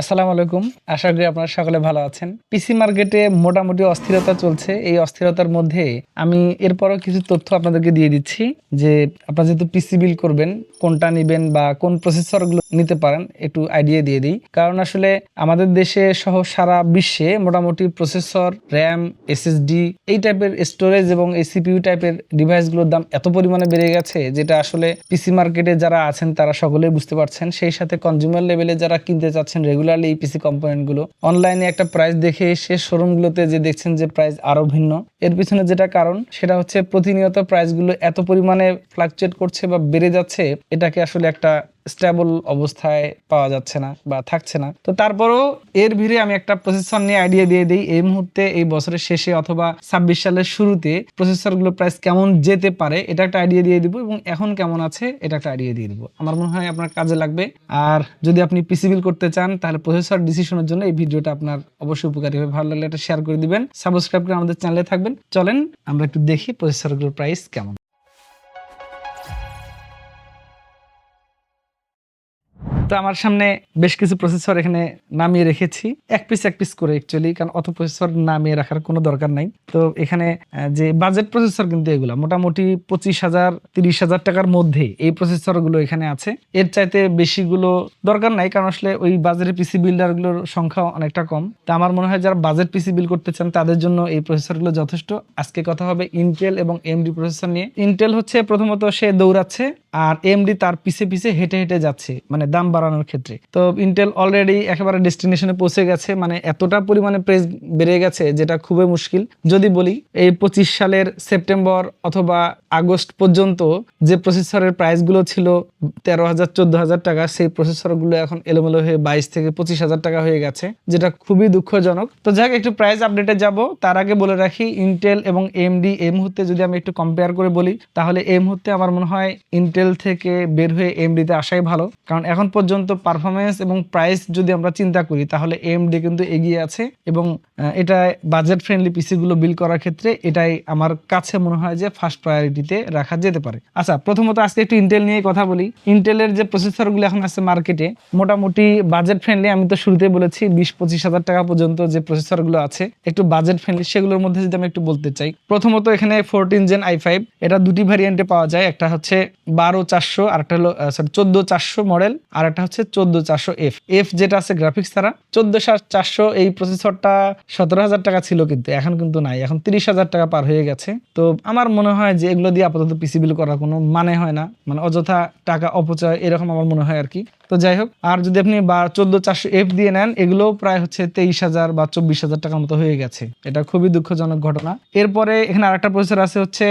আসসালামু আলাইকুম। আশা করি আপনারা সকলে ভালো আছেন। পিসি মার্কেটে মোটামুটি অস্থিরতা চলছে। এই অস্থিরতার মধ্যে আমি এরপরও কিছু তথ্য আপনাদেরকে দিয়ে দিচ্ছি যে আপনারা যেহেতু পিসি বিল করবেন, কোনটা নেবেন বা কোন প্রসেসরগুলো নিতে পারেন, একটু আইডিয়া দিয়ে দিই। কারণ আসলে আমাদের দেশে সহ সারা বিশ্বে মোটামুটি প্রসেসর, র্যাম, এসএসডি এই টাইপের স্টোরেজ এবং এই সিপিইউ টাইপের ডিভাইসগুলোর দাম এত পরিমাণে বেড়ে গেছে যেটা আসলে পিসি মার্কেটে যারা আছেন তারা সকলেই বুঝতে পারছেন। সেই সাথে কনজিউমার লেভেলে যারা কিনতে চাচ্ছেন রেগুলারলি এই পিসি কম্পোনেন্টগুলো অনলাইনে একটা প্রাইস দেখে এসে শোরুমগুলোতে যে দেখছেন যে প্রাইস আরও ভিন্ন। এর পিছনে যেটা কারণ, সেটা হচ্ছে প্রতিনিয়ত প্রাইসগুলো এত পরিমাণে ফ্লাকচুয়েট করছে বা বেড়ে যাচ্ছে, এটাকে আসলে একটা স্টেবল অবস্থায় পাওয়া যাচ্ছে না বা থাকছে না। তো তারপরেও এর ভিড়ে আমি একটা প্রসেসর নিয়ে আইডিয়া দিয়ে দিই, এই মুহূর্তে, এই বছরের শেষে অথবা ছাব্বিশ সালের শুরুতে প্রসেসরগুলো প্রাইস কেমন যেতে পারে, এটা একটা আইডিয়া দিয়ে দিব এবং এখন কেমন আছে, এটা একটা আইডিয়া দিয়ে দিব। আমার মনে হয় আপনার কাজে লাগবে। আর যদি আপনি পিসি বিল করতে চান, তাহলে প্রসেসর ডিসিশনের জন্য এই ভিডিওটা আপনার অবশ্যই উপকারী হবে। ভালো লাগলে এটা শেয়ার করে দিবেন সাবস্ক্রাইব করে আমাদের চ্যানেলে থাকবেন। চলেন, আমরা একটু দেখি প্রসেসরগুলোর প্রাইস কেমন। তো আমার সামনে বেশ কিছু প্রসেসর এখানে নামিয়ে রেখেছি। এক পিস এক পিস করে অ্যাকচুয়ালি কারণ অত প্রসেসর নামিয়ে রাখার কোনো দরকার নাই। তো এখানে যে বাজেট প্রসেসর কিন্তু এগুলো, মোটামুটি পঁচিশ হাজার, তিরিশ হাজার টাকার মধ্যে এই প্রসেসরগুলো এখানে আছে। এর চাইতে বেশিগুলো দরকার নাই, কারণ আসলে ওই বাজারে পিসি বিল্ডারগুলোর সংখ্যা অনেকটা কম। তা আমার মনে হয় যারা বাজেট পিসি বিল করতে চান, তাদের জন্য এই প্রসেসরগুলো যথেষ্ট। আজকে কথা হবে ইন্টেল এবং এমডি প্রসেসর নিয়ে। ইন্টেল হচ্ছে প্রথমত সে দৌড়াচ্ছে। আর এমডি তার পিছে পিছে হেঁটে হেঁটে যাচ্ছে মানে দাম বাড়ানোর ক্ষেত্রে। তো ইন্টেল অলরেডি একেবারে ডেস্টিনেশনে পৌঁছে গেছে মানে এতটা পরিমাণে প্রেস বেড়ে গেছে যেটা খুবই মুশকিল। যদি বলি, এই পঁচিশ সালের সেপ্টেম্বর অথবা আগস্ট পর্যন্ত যে প্রসেসরের প্রাইসগুলো ছিল তেরো হাজার, চোদ্দ হাজার টাকা, সেই প্রসেসরগুলো এখন এলোমেলো হয়ে বাইশ থেকে পঁচিশ হাজার টাকা হয়ে গেছে, যেটা খুবই দুঃখজনক। তো যাক, একটু প্রাইস আপডেটে যাব। তার আগে বলে রাখি ইন্টেল এবং এমডি এই মুহূর্তে যদি আমি একটু কম্পেয়ার করে বলি, তাহলে এই মুহূর্তে আমার মনে হয় ইন্টেল থেকে বের হয়ে এম এমডিতে আসাই ভালো। কারণ এখন পর্যন্ত পারফরমেন্স এবং প্রাইস যদি আমরা চিন্তা করি, তাহলে এমডি কিন্তু এগিয়ে আছে এবং এটা বাজেট ফ্রেন্ডলি পিসিগুলো বিল করার ক্ষেত্রে এটাই আমার কাছে মনে হয় যে ফার্স্ট প্রায়োরিটিতে রাখা যেতে পারে। আচ্ছা প্রথমত আজকে একটু ইন্টেল নিয়ে কথা বলি। ইন্টেলের যে প্রসেসরগুলো এখন আছে মার্কেটে মোটামুটি বাজেট ফ্রেন্ডলি আমি তো শুরুতেই বলেছি, বিশ পঁচিশ হাজার টাকা পর্যন্ত যে প্রসেসরগুলো আছে, একটু বাজেট ফ্রেন্ডলি সেগুলোর মধ্যে যদি আমি একটু বলতে চাই। প্রথমত এখানে ফোরটিন জেন আই ফাইভ এটা দুটি ভ্যারিয়েন্টে পাওয়া যায়। একটা হচ্ছে বারো চারশো, আর একটা হলো সরি চোদ্দ চারশো মডেল আর একটা হচ্ছে চোদ্দ চারশো এফ এফ যেটা আছে গ্রাফিক্স তারা চোদ্দ চারশো, এই প্রসেসরটা সতেরো হাজার টাকা ছিল কিন্তু, এখন কিন্তু নাই, এখন তিরিশ হাজার টাকা পার হয়ে গেছে। তো আমার মনে হয় যে এগুলো দিয়ে আপাতত পিসি বিল করার কোনো মানে হয় না মানে অযথা টাকা অপচয়, এরকম আমার মনে হয় আর কি। তো যাই হোক আর যদি আপনি বা চোদ্দ চারশো এফ দিয়ে নেন এগুলো প্রায় হচ্ছে তেইশ হাজার বা চব্বিশ হাজার টাকার মতো হয়ে গেছে। এটা খুবই দুঃখজনক ঘটনা। এরপরে এখানে আরেকটা প্রসেসর আছে হচ্ছে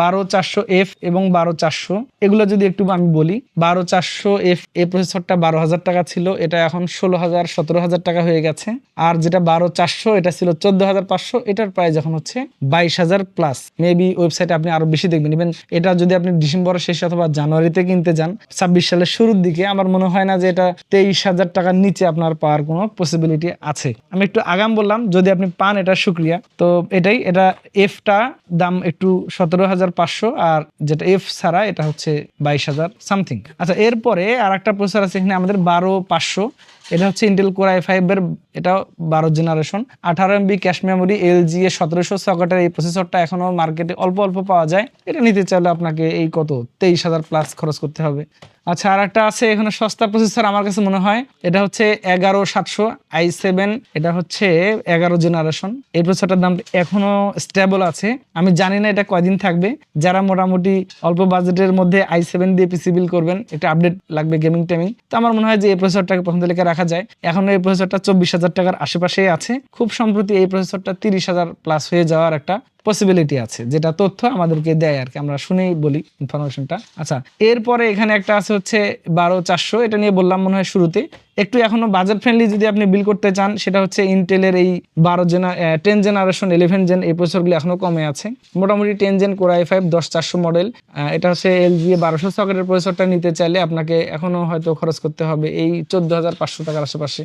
বারো চারশো এফ এবং বারো চারশো। এগুলো যদি একটু আমি বলি, বারো চারশো এফ এই প্রসেসরটা বারো হাজার টাকা ছিল, এটা এখন ষোলো হাজার, সতেরো হাজার টাকা হয়ে গেছে। আর যেটা বারো চারশো, এটা ছিল চোদ্দ হাজার পাঁচশো, এটার প্রাইস এখন হচ্ছে বাইশ হাজার প্লাস মেবি ওয়েবসাইটে আপনি আরও বেশি দেখবেন। ইভেন এটা যদি আপনি ডিসেম্বরের শেষে অথবা জানুয়ারিতে কিনতে যান, ছাব্বিশ সালের শুরুর দিকে, আমার মনে হয় না যে এটা তেইশ হাজার টাকার নিচে আপনার পাওয়ার কোনো পসিবিলিটি আছে। আমি একটু আগাম বললাম, যদি আপনি পান, এটা সুক্রিয়া তো এটাই, এটা এফটা দাম একটু সতেরো হাজার পাঁচশো, আর যেটা এফ ছাড়া এটা হচ্ছে বাইশ হাজার সামথিং আচ্ছা এরপরে আর একটা প্রসেসর আছে এখানে আমাদের বারো পাঁচশো। এটা হচ্ছে ইন্টেল কোর আই ফাইভ এর এটাও বারো জেনারেশন আঠারো MB cache memory L G A সতেরোশো সকেটের এই প্রসেসরটা এখনও মার্কেটে অল্প অল্প পাওয়া যায়। এটা নিতে চাইলে আপনাকে এই কত? তেইশ হাজার প্লাস খরচ করতে হবে। আচ্ছা আর একটা আছে এখানে সস্তা প্রসেসর আমার কাছে মনে হয়। এটা হচ্ছে এগারো সাতশো আই সেভেন এটা হচ্ছে এগারো জেনারেশন এই প্রসেসরটার দাম এখনও স্টেবল আছে। আমি জানি না এটা কয়দিন থাকবে। যারা মোটামুটি অল্প বাজেটের মধ্যে আই সেভেন দিয়ে পিসি বিল করবেন, একটা আপডেট লাগবে গেমিং টেমিং তো আমার মনে হয় যে এই প্রসেসরটাকে প্রথম তালিকা রাখা যায়। এখন এই প্রসেসরটা চব্বিশ হাজার টাকার আশেপাশে আছে। খুব সম্প্রতি এই প্রসেসরটা তিরিশ হাজার প্লাস হয়ে যাওয়ার একটা পসিবিলিটি আছে, যেটা তথ্য আমাদেরকে দেয় আর কি, আমরা শুনেই বলি ইনফরমেশনটা আচ্ছা এরপরে এখানে একটা আছে হচ্ছে বারো চারশো, এটা নিয়ে বললাম মনে হয় শুরুতে। একটু এখনও বাজেট ফ্রেন্ডলি যদি আপনি বিল করতে চান, সেটা হচ্ছে ইন্টেলের এই বারো জেনা টেন জেনারেশন ইলেভেন জেন এই প্রসেসরগুলো এখনও কমে আছে। মোটামুটি টেন জেন কোরআই ফাইভ দশ চারশো মডেল এটা হচ্ছে এল জি বারোশো সকেটের প্রসেসরটা নিতে চাইলে আপনাকে এখনও হয়তো খরচ করতে হবে এই চোদ্দ হাজার পাঁচশো টাকার আশেপাশে।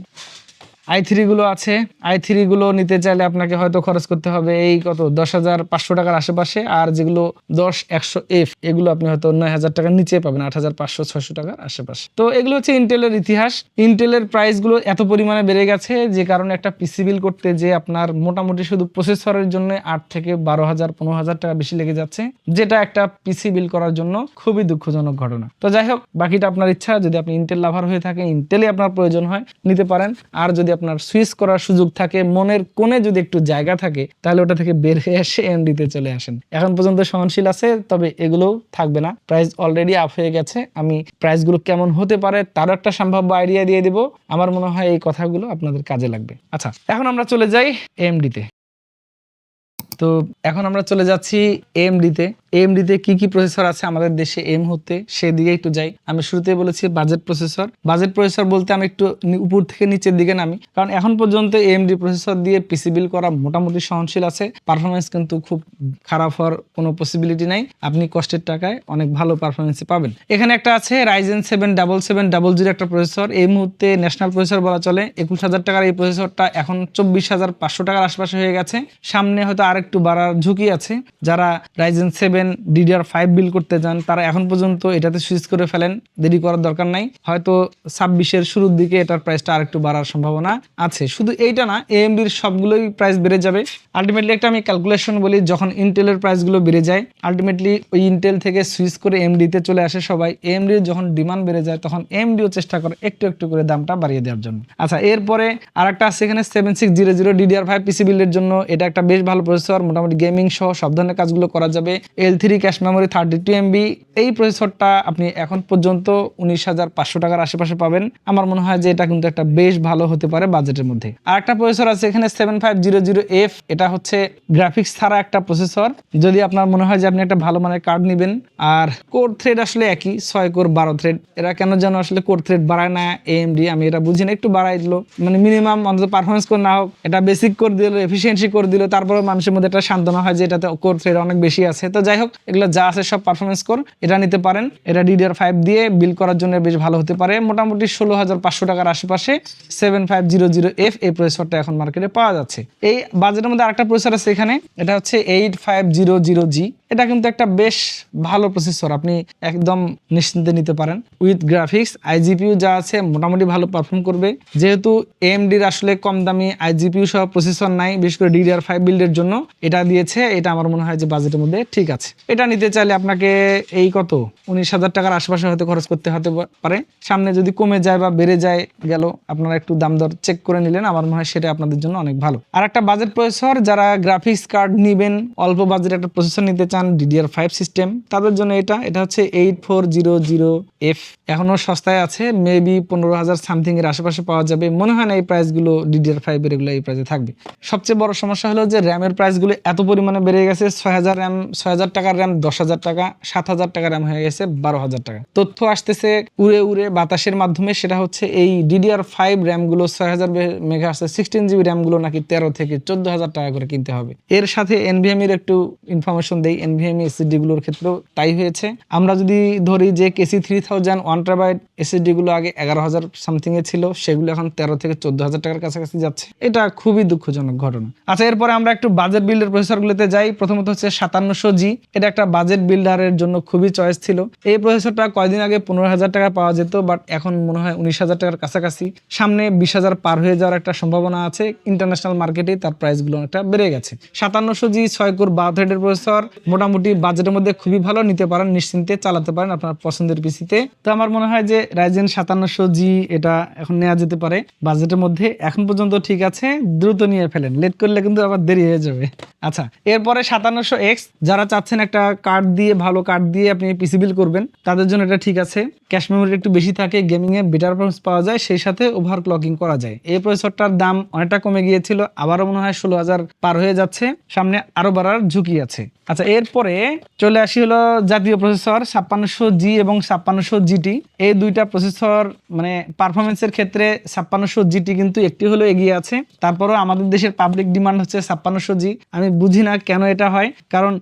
আই থ্রি গুলো আছে। আই থ্রি গুলো নিতে চাইলে আপনাকে হয়তো খরচ করতে হবে এই কত? দশ হাজার পাঁচশো টাকার আশেপাশে। আর যেগুলো দশ, একশো এফ এগুলো আপনি হয়তো নয় হাজার টাকার নিচে পাবেন, আট হাজার পাঁচশো, ছয়শো টাকার আশেপাশে। তো এগুলো হচ্ছে ইন্টেলের ইতিহাস। ইন্টেলের প্রাইসগুলো এত পরিমাণে বেড়ে গেছে যে কারণে একটা পিসি বিল করতে যে আপনার মোটামুটি শুধু প্রসেসরের জন্য আট থেকে বারো হাজার, পনেরো হাজার টাকা বেশি লেগে যাচ্ছে, যেটা একটা পিসি বিল করার জন্য খুবই দুঃখজনক ঘটনা। তো যাই হোক, বাকিটা আপনার ইচ্ছা। যদি আপনি ইন্টেল লাভার হয়ে থাকেন ইন্টেলই আপনার প্রয়োজন হয়, নিতে পারেন। আর যদি আপনার সুইচ করার সুযোগ থাকে, মনের কোণে যদি একটু জায়গা থাকে, তাহলে ওটা থেকে বের হয়ে এসে এমডিতে চলে আসেন। এখন পর্যন্ত সহনশীল আছে, তবে এগুলো থাকবে না। প্রাইস অলরেডি আপ হয়ে গেছে। আমি প্রাইসগুলো কেমন হতে পারে, তারও একটা সম্ভাব্য আইডিয়া দিয়ে দিব। আমার মনে হয় এই কথাগুলো আপনাদের কাজে লাগবে। আচ্ছা এখন আমরা চলে যাই এমডিতে তো এখন আমরা চলে যাচ্ছি এমডিতে এমডিতে কি কি প্রসেসর আছে আমাদের দেশে এই মুহূর্তে সেদিকে একটু যাই। আমি শুরুতে বলেছি বাজেট প্রসেসর বাজেট প্রসেসর বলতে আমি একটু উপর থেকে নিচের দিকে নামি। কারণ এখন পর্যন্ত এমডি প্রসেসর দিয়ে পিসি বিল করা মোটামুটি সহনশীল আছে। পারফরমেন্স কিন্তু খুব খারাপ হওয়ার কোনো পসিবিলিটি নাই। আপনি কষ্টের টাকায় অনেক ভালো পারফরমেন্স পাবেন। এখানে একটা আছে Ryzen seven double seven double zero একটা প্রসেসর এই মুহূর্তে ন্যাশনাল প্রসেসর বলা চলে। একুশ হাজার টাকার এই প্রসেসরটা এখন চব্বিশ হাজার পাঁচশো টাকার আশপাশে হয়ে গেছে। সামনে হয়তো আরেকটু বাড়ার ঝুঁকি আছে। যারা Ryzen seven DDR five build করতে যান, তারা এখন পর্যন্ত এটাতে সুইচ করে ফেলেন, দেরি করার দরকার নাই। হয়তো ছাব্বিশের শুরুর দিকে এটার প্রাইসটা আরেকটু বাড়ার সম্ভাবনা আছে। শুধু এইটা না এএমডির সবগুলোই প্রাইস বেড়ে যাবে। আলটিমেটলি একটা আমি ক্যালকুলেশন বলি, যখন ইন্টেলের প্রাইসগুলো বেড়ে যায় আলটিমেটলি ওই ইন্টেল থেকে সুইচ করে এমডিতে চলে আসে সবাই। এমডির যখন ডিমান্ড বেড়ে যায়, তখন এমডিও চেষ্টা করে একটু একটু করে দামটা বাড়িয়ে দেওয়ার জন্য। আচ্ছা এরপরে আরেকটা আছে এখানে seven six zero zero DDR five PC বিল্ডের জন্য। এটা একটা বেশ ভালো প্রসেসর মোটামুটি গেমিং সহ সব ধরনের কাজগুলো করা যাবে। L three cache memory thirty two MB এই প্রসেসরটা আপনি এখন পর্যন্ত উনিশ হাজার পাঁচশো টাকার আশেপাশে পাবেন। আমার মনে হয় যে এটা কিন্তু একটা বেশ ভালো হতে পারে বাজেটের মধ্যে। আর একটা প্রসেসর আছে এখানে seven five zero zero F এটা হচ্ছে গ্রাফিক্স ছাড়া একটা প্রসেসর। যদি আপনার মনে হয় যে আপনি একটা ভালো মানের কার্ড নেবেন, আর কোর থ্রেড আসলে একই, ছয় কোর বারো থ্রেড এরা কেন যেন আসলে কোর থ্রেড বাড়ায় না এএমডি আমি এটা বুঝি না, একটু বাড়াই দিল। মানে মিনিমাম অন্তত পারফরমেন্স করে না হোক, এটা বেসিক করে দিল এফিসিয়েন্সি করে দিল তারপরে মানুষের মধ্যে একটা সান্ত্বনা হয় যে এটাতে কোর থ্রেড অনেক বেশি আছে। তো যাই হোক, এগুলো যা আছে সব পারফরমেন্স কোর এটা নিতে পারেন। এটা ডিডিআর ফাইভ দিয়ে বিল করার জন্য বেশ ভালো হতে পারে। মোটামুটি ষোলো হাজার পাঁচশো টাকার আশেপাশে seven five zero zero F এই প্রসেসরটা এখন মার্কেটে পাওয়া যাচ্ছে। এই বাজেটের মধ্যে আরেকটা প্রসেসর আছে এখানে। এটা হচ্ছে eight five zero zero G এটা কিন্তু একটা বেশ ভালো প্রসেসর আপনি একদম নিশ্চিন্তে নিতে পারেন। উইথ গ্রাফিক্স আইজিপিউ যা আছে, মোটামুটি ভালো পারফর্ম করবে। যেহেতু এমডির আসলে কম দামি আইজিপিউ সহ প্রসেসর নাই, বিশেষ করে ডিডিআর ফাইভ বিল্ডের জন্য। এটা দিয়েছে, এটা আমার মনে হয় যে বাজেটের মধ্যে ঠিক আছে। এটা নিতে চাইলে আপনাকে এই কত? উনিশ হাজার টাকার আশেপাশে হয়তো খরচ করতে হতে পারে। সামনে যদি কমে যায় বা বেড়ে যায় গেল, আপনারা একটু দাম দর চেক করে নিলেন। আমার মনে হয় সেটা আপনাদের জন্য অনেক ভালো। আর একটা বাজেট প্রসেসর যারা গ্রাফিক্স কার্ড নিবেন, অল্প বাজেট একটা প্রসেসর নিতে চান ডিডিআর ফাইভ সিস্টেম তাদের জন্য এটা এটা হচ্ছে eight four zero zero F এখনও সস্তায় আছে মেবি পনেরো হাজার সামথিং এর আশেপাশে পাওয়া যাবে। মনে হয় না এই প্রাইসগুলো ডিডিআর ফাইভ এর এগুলো এই প্রাইসে থাকবে। সবচেয়ে বড় সমস্যা হলো যে র্যামের প্রাইসগুলো এত পরিমাণে বেড়ে গেছে, ছয় হাজার র্যাম ছয় হাজার টাকার র্যাম দশ হাজার টাকা, সাত হাজার টাকা র্যাম হয়ে গেছে, বারো হাজার টাকা। তথ্য আসতেছে উড়ে উড়ে বাতাসের মাধ্যমে, সেটা হচ্ছে এই ডিডিআর ফাইভ র্যামগুলো ছয় হাজার মেগা আছে সিক্সটিন জিবি র্যামগুলো নাকি তেরো থেকে চোদ্দ হাজার টাকা করে কিনতে হবে। এর সাথে এনভিএম এর একটু ইনফরমেশন দেই এনভিএম এসএসডি গুলোর ক্ষেত্রেও তাই হয়েছে। আমরা যদি ধরি যে KC three thousand one terabyte SSD গুলো আগে এগারো হাজার সামথিং এ ছিল, সেগুলো এখন তেরো থেকে চোদ্দ হাজার টাকার কাছাকাছি যাচ্ছে। এটা খুবই দুঃখজনক ঘটনা। আচ্ছা এরপরে আমরা একটু বাজেট বিল্ডের প্রসেসরগুলোতে যাই। প্রথমত হচ্ছে সাতান্নশো জি এটা একটা বাজেট বিল্ডারের জন্য খুবই চয়েস ছিল। এই প্রসেসরটা কয়দিন আগে পনেরো হাজার টাকা পাওয়া যেত বাট এখন মনে হয় উনিশ হাজার টাকার কাছাকাছি। সামনে বিশ হাজার পার হয়ে যাওয়ার একটা সম্ভাবনা আছে। ইন্টারন্যাশনাল মার্কেটে তার প্রাইসগুলো অনেকটা বেড়ে গেছে। সাতান্নশো জি ছয় কোর থ্রেডের প্রসেসর মোটামুটি বাজেটের মধ্যে খুবই ভালো, নিতে পারেন, নিশ্চিন্তে চালাতে পারেন আপনার পছন্দের পিসিতে। তো আমার মনে হয় যে রাইজেন সাতান্নশো জি এটা এখন নেওয়া যেতে পারে। বাজেটের মধ্যে এখন পর্যন্ত ঠিক আছে, দ্রুত নিয়ে ফেলেন। লেট করলে কিন্তু আবার দেরি হয়ে যাবে। আচ্ছা এরপরে সাতান্নশো এক্স যারা চাচ্ছেন একটা কার্ড দিয়ে, ভালো কার্ড দিয়ে আপনি পিসি বিল করবেন, তাদের জন্য এটা ঠিক আছে। ক্যাশ মেমোরি একটু বেশি থাকে গেমিং এ বেটার পারফরমেন্স পাওয়া যায়, সেই সাথে ওভার ক্লকিং করা যায়। এই প্রসেসরটার দাম অনেকটা কমে গিয়েছিল, আবারও মনে হয় ষোলো হাজার পার হয়ে যাচ্ছে, সামনে আরও বাড়ার ঝুঁকি আছে। আচ্ছা এর এরপরে চলে আসি হলো জাতীয় প্রসেসর ছাপ্পান্নশো জি এবং ছাপ্পান্নশো জিটি। এই দুইটা প্রসেসর মানে পারফরমেন্সের ক্ষেত্রে ছাপ্পান্নশো জিটি কিন্তু একটি হলো এগিয়ে আছে। তারপরেও আমাদের দেশের পাবলিক ডিমান্ড হচ্ছে ছাপ্পান্নশো জি। আমি বুঝি না কেন এটা হয়। কারণ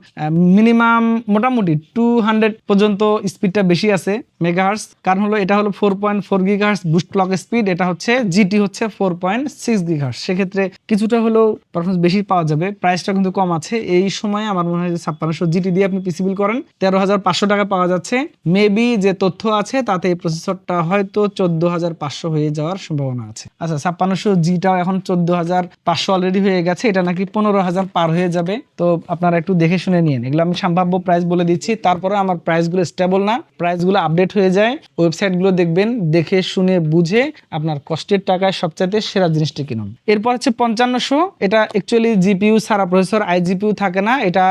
মিনিমাম মোটামুটি টু হান্ড্রেড পর্যন্ত স্পিডটা বেশি আছে মেগাহার্স কারণ হলো এটা হলো four point four gigahertz boost clock speed এটা হচ্ছে, জিটি হচ্ছে ফোর পয়েন্ট সিক্স গিগাহার্স সেক্ষেত্রে কিছুটা হলেও পারফরমেন্স বেশি পাওয়া যাবে। প্রাইসটা কিন্তু কম আছে। এই সময় আমার মনে হয় যে ছাপ্পান্নশো জিটি দিয়ে আপনি পিসিবিল করেন, তেরো হাজার পাঁচশো টাকা পাওয়া যাচ্ছে। মেবি যে তথ্য আছে, তাতে এই প্রসেসরটা হয়তো চোদ্দ হাজার পাঁচশো হয়ে যাওয়ার সম্ভাবনা আছে। আচ্ছা ছাপ্পান্নশো জিটাও এখন চোদ্দ হাজার পাঁচশো অলরেডি হয়ে গেছে, এটা নাকি পনেরো হাজার পার হয়ে যাবে। তো আপনারা একটু দেখে শুনে নিন এগুলো আমি সম্ভাব্য প্রাইস বলে দিচ্ছি তারপরে আমার প্রাইসগুলো স্টেবল না। প্রাইসগুলো আপডেট হয়ে যায় ওয়েবসাইটগুলো দেখবেন, দেখে শুনে বুঝে আপনার কষ্টের টাকায় সবচাইতে সেরা জিনিসটি কিনুন। এরপর হচ্ছে পঞ্চান্নশো, এটা অ্যাকচুয়ালি জিপিইউ সারা প্রসেসর আইজিপিউ থাকে না, এটা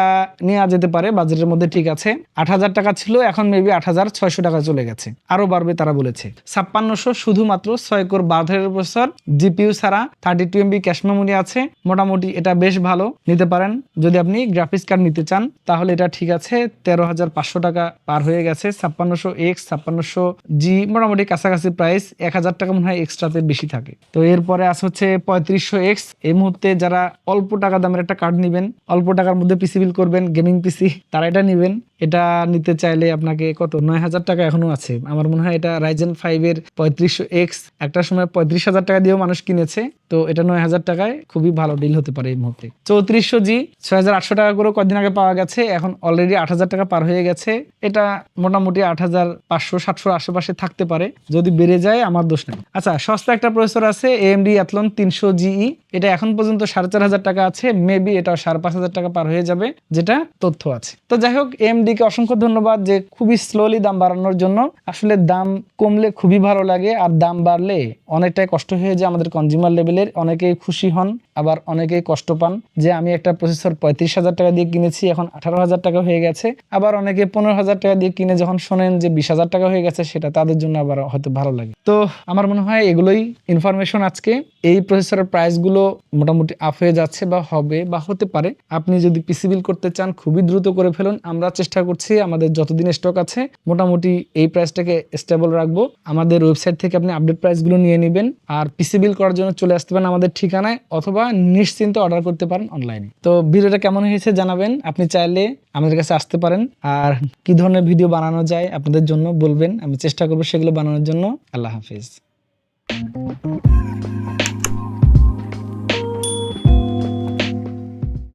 নেওয়া যেতে পারে, বাজেটের মধ্যে ঠিক আছে। আট হাজার টাকা ছিল, এখন মেবি আট হাজার ছয়শো টাকা চলে গেছে। আরও বাড়বে তারা বলেছে। ছাপ্পান্নশো শুধুমাত্র ছয় কোর বারোধের প্রসেসর জিপিইউ ছাড়া thirty two MB cache memory আছে। মোটামুটি এটা বেশ ভালো, নিতে পারেন। যদি আপনি গ্রাফিক্স কার্ড নিতে চান, তাহলে এটা ঠিক আছে, তেরো হাজার পাঁচশো টাকা পার হয়ে গেছে। ছাপ্পান্নশো এক্স ছাপ্পান্নশো জি মোটামুটি কাছাকাছি প্রাইস এক হাজার টাকা মনে হয় এক্সট্রাতে বেশি থাকে। তো এরপরে আছে হচ্ছে পঁয়ত্রিশশো এক্স এই মুহূর্তে যারা অল্প টাকা দামের একটা কার্ড নেবেন, অল্প টাকার মধ্যে পিসি বিল করবেন গেমিং পিসি তারা এটা নেবেন। এটা নিতে চাইলে আপনাকে কত? নয় হাজার টাকা এখনও আছে। আমার মনে হয় এটা রাইজেন ফাইভ এর পঁয়ত্রিশশো এক্স একটা সময় পঁয়ত্রিশ হাজার টাকা দিয়েও মানুষ কিনেছে। তো এটা নয় হাজার টাকায় খুবই ভালো ডিল হতে পারে এই মুহূর্তে। চৌত্রিশশো জি ছয় হাজার আটশো টাকা করে কদিন আগে পাওয়া গেছে। এখন অলরেডি আট হাজার টাকা পার হয়ে গেছে। এটা মোটামুটি আট হাজার পাঁচশো সাতশোর আশেপাশে থাকতে পারে। যদি বেড়ে যায়, আমার দোষ নেই। আচ্ছা সস্তা একটা প্রসেসর আছে এএমডি অ্যাথলন তিনশো জিই এটা এখন পর্যন্ত সাড়ে চার হাজার টাকা আছে। মেবি এটা সাড়ে পাঁচ হাজার টাকা পার হয়ে যাবে। যেটা তথ্য আছে। তো যাই হোক এএমডি কে অসংখ্য ধন্যবাদ যে খুবই স্লোলি দাম বাড়ানোর জন্য। আসলে দাম কমলে খুবই ভালো লাগে, আর দাম বাড়লে অনেকটাই কষ্ট হয়ে যায় আমাদের কনজিউমার লেভেলের অনেকেই খুশি হন, আবার অনেকেই কষ্ট পান যে আমি একটা প্রসেসর পঁয়ত্রিশ হাজার টাকা দিয়ে কিনেছি, এখন আঠারো হাজার টাকা হয়ে গেছে। আবার অনেকে পনেরো হাজার টাকা দিয়ে কিনে যখন শোনেন যে বিশ হাজার টাকা হয়ে গেছে, সেটা তাদের জন্য আবার হয়তো ভালো লাগে। তো আমার মনে হয় এগুলোই ইনফরমেশন আজকে। এই প্রসেসরের প্রাইসগুলো মোটামুটি আপ হয়ে যাচ্ছে বা হবে বা হতে পারে। আপনি যদি পিসি বিল করতে চান, খুবই দ্রুত করে ফেলুন। আমরা চেষ্টা করছি, আমাদের যতদিন স্টক আছে, মোটামুটি এই প্রাইসটাকে স্টেবল রাখব। আমাদের ওয়েবসাইট থেকে আপনি আপডেট প্রাইসগুলো নিয়ে নেবেন, আর পিসি বিল করার জন্য চলে আসতে পারেন আমাদের ঠিকানায়, অথবা নিশ্চিন্তে অর্ডার করতে পারেন অনলাইনে তো ভিডিওটা কেমন হয়েছে জানাবেন, আপনি চাইলে আমাদের কাছে আসতে পারেন, আর কি ধরনের ভিডিও বানানো যায় আপনাদের জন্য বলবেন, আমি চেষ্টা করব সেগুলো বানানোর জন্য। আল্লাহ হাফিজ।